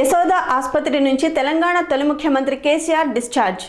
యశోద ఆసుపత్రి నుంచి తెలంగాణ తొలి ముఖ్యమంత్రి కేసీఆర్ డిశ్చార్జ్.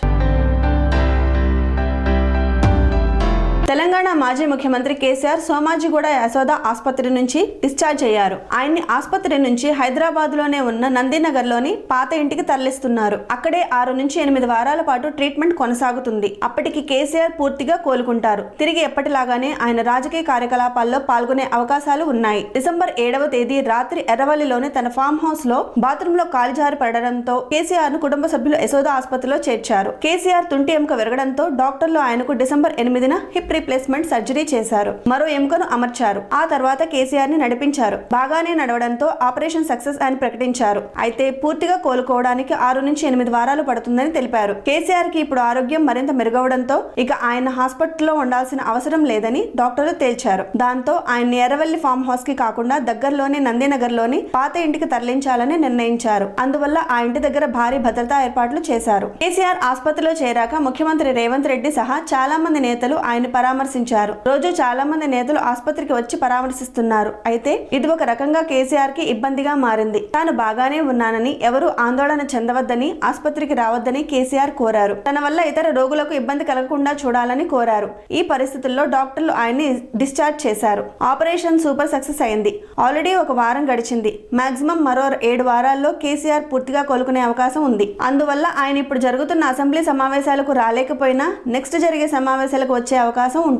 తెలంగాణ మాజీ ముఖ్యమంత్రి కేసీఆర్ సోమాజిగూడ యశోద ఆసుపత్రి నుంచి డిశ్చార్జ్ అయ్యారు. ఆయన్ని ఆసుపత్రి నుంచి హైదరాబాద్లోనే ఉన్న నందినగర్లోని పాత ఇంటికి తరలిస్తున్నారు. అక్కడే ఆరు నుంచి ఎనిమిది వారాల పాటు ట్రీట్మెంట్ కొనసాగుతుంది. అప్పటికి కేసీఆర్ పూర్తిగా కోలుకుంటారు. తిరిగి ఎప్పటిలాగానే ఆయన రాజకీయ కార్యకలాపాల్లో పాల్గొనే అవకాశాలు ఉన్నాయి. డిసెంబర్ ఏడవ తేదీ రాత్రి ఎర్రవల్లిలోని తన ఫామ్ హౌస్లో బాత్రూమ్లో కాలు జారి పడడంతో కేసీఆర్ను కుటుంబ సభ్యులు యశోద ఆసుపత్రిలో చేర్చారు. కేసీఆర్ తుంటి ఎముక విరగడంతో డాక్టర్లు ఆయనకు డిసెంబర్ ఎనిమిదిన హిప్ రీప్లేస్మెంట్ సర్జరీ చేశారు. మరో ఎముకను అమర్చారు. ఆ తర్వాత కేసీఆర్ని నడిపించారు. బాగానే నడవడంతో ఆపరేషన్ సక్సెస్ అని ప్రకటించారు. అయితే పూర్తిగా కోలుకోవడానికి ఆరు నుంచి ఎనిమిది వారాలు పడుతుందని తెలిపారు. కేసీఆర్కి ఇప్పుడు ఆరోగ్యం మరింత మెరుగవడంతో ఇక ఆయన హాస్పిటల్లో ఉండాల్సిన అవసరం లేదని డాక్టర్లు తేల్చారు. దాంతో ఆయన ఎర్రవల్లి ఫామ్ హౌస్కి కాకుండా దగ్గరలోని నందినగర్లోని పాత ఇంటికి తరలించాలని నిర్ణయించారు. అందువల్ల ఆ ఇంటి దగ్గర భారీ భద్రతా ఏర్పాట్లు చేశారు. కేసీఆర్ ఆసుపత్రిలో చేరాక ముఖ్యమంత్రి రేవంత్ రెడ్డి సహా చాలా మంది నేతలు ఆయన పరామర్శించారు రోజు చాలా మంది నేతలు ఆసుపత్రికి వచ్చి పరామర్శిస్తున్నారు. అయితే ఇది ఒక రకంగా కేసీఆర్కి ఇబ్బందిగా మారింది. తాను బాగానే ఉన్నానని ఎవరు ఆందోళన చెందవద్దని ఆసుపత్రికి రావద్దని కేసీఆర్ కోరారు. తన వల్ల ఇతర రోగులకు ఇబ్బంది కలగకుండా చూడాలని కోరారు. ఈ పరిస్థితుల్లో డాక్టర్లు ఆయన్ని డిశ్చార్జ్ చేశారు. ఆపరేషన్ సూపర్ సక్సెస్ అయింది. ఆల్రెడీ ఒక వారం గడిచింది. మాక్సిమం మరో ఏడు వారాల్లో కేసీఆర్ పూర్తిగా కోలుకునే అవకాశం ఉంది. అందువల్ల ఆయన ఇప్పుడు జరుగుతున్న అసెంబ్లీ సమావేశాలకు రాలేకపోయినా నెక్స్ట్ జరిగే సమావేశాలకు వచ్చే అవకాశం ఉంటుంది.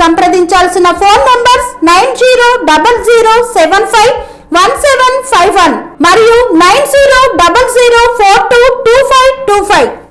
సంప్రదించాల్సిన phone numbers nine zero double zero seven five one